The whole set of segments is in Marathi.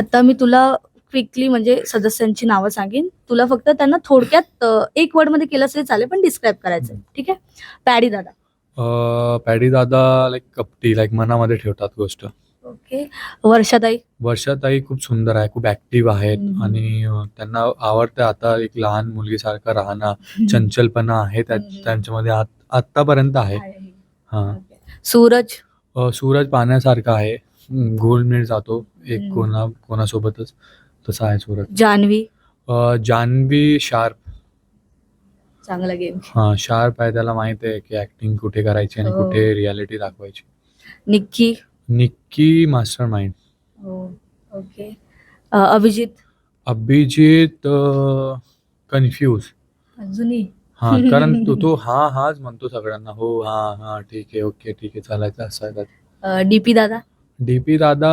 आता मी तुला क्विकली म्हणजे सदस्यांची नावं सांगेन. तुला फक्त त्यांना थोडक्यात एक वर्डमध्ये केलं तरी चालेल पण डिस्क्राईब करायचं ठीक आहे? पॅडी दादा. पॅडी दादा लाईक कपटी लाईक मनामध्ये ठेवतात गोष्ट. ओके. वर्षाताई. वर्षाताई खूप सुंदर आहे खूप ऍक्टिव्ह आहेत. आणि त्यांना आवडतं आता एक लहान मुलगीसारखं राहणं. चंचलपणा आहे. त्यांच्यामध्ये आत- आत्तापर्यंत आहे. हा. सूरज. सूरज पाहण्यासारखा आहे. घोलमेळ जातो एक. कोणा कोणासोबतच तसा आहे सूरज जान्हवी अं, जान्हवी शार्प. चांगला गेम. हा शार्प आहे त्याला माहीत आहे की ऍक्टिंग कुठे करायची आणि हो. कुठे रियालिटी दाखवायची. निक्की? निक्की मास्टर माइंड हो ओके. अ, अभिजित? अभिजित कन्फ्यूज अजूनही? हा कारण तो तो हा हाच म्हणतो सगळ्यांना. हो हा हा ठीक आहे ओके ठीक आहे चालायचं असं डीपी दादा? डीपी दादा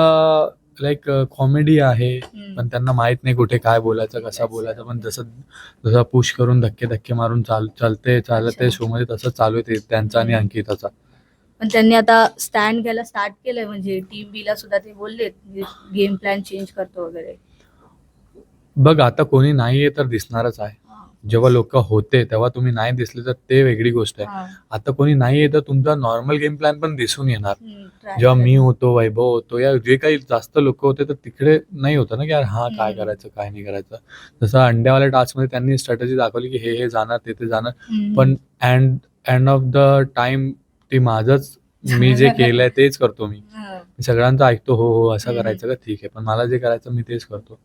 लाईक कॉमेडी आहे पण त्यांना माहीत नाही कुठे काय बोलायचं कसा बोलायचं पण जसं जसं पुश करून धक्के धक्के मारून चाल चालते चालते. शो मध्ये तसं चालू आहे त्यांचा आणि अंकिताचा. पण त्यांनी आता स्टँड घ्यायला स्टार्ट केलंय म्हणजे टीम बी ला सुद्धा ते बोलले गेम प्लॅन चेंज करतो वगैरे. बघ आता कोणी नाहीये तर दिसणारच आहे. जेव्हा लोक होते तेव्हा तुम्ही नाही दिसले तर ते वेगळी गोष्ट आहे. आता कोणी नाहीये तर तुमचा नॉर्मल गेम प्लॅन पण दिसून येणार. जेव्हा. मी होतो वैभव होतो या जे काही जास्त लोक होते तर तिकडे नाही होतं ना की यार हा काय. करायचं काय नाही करायचं जसं अंड्यावाल्या टास्कमध्ये त्यांनी स्ट्रॅटेजी दाखवली की हे हे जाणार ते ते जाणार. पण end end of the time ते माझंच मी जे केलंय तेच करतो मी हा. मी सगळ्यांचं ऐकतो हो हो असं. करायचं का ठीक आहे पण मला जे करायचं मी तेच करतो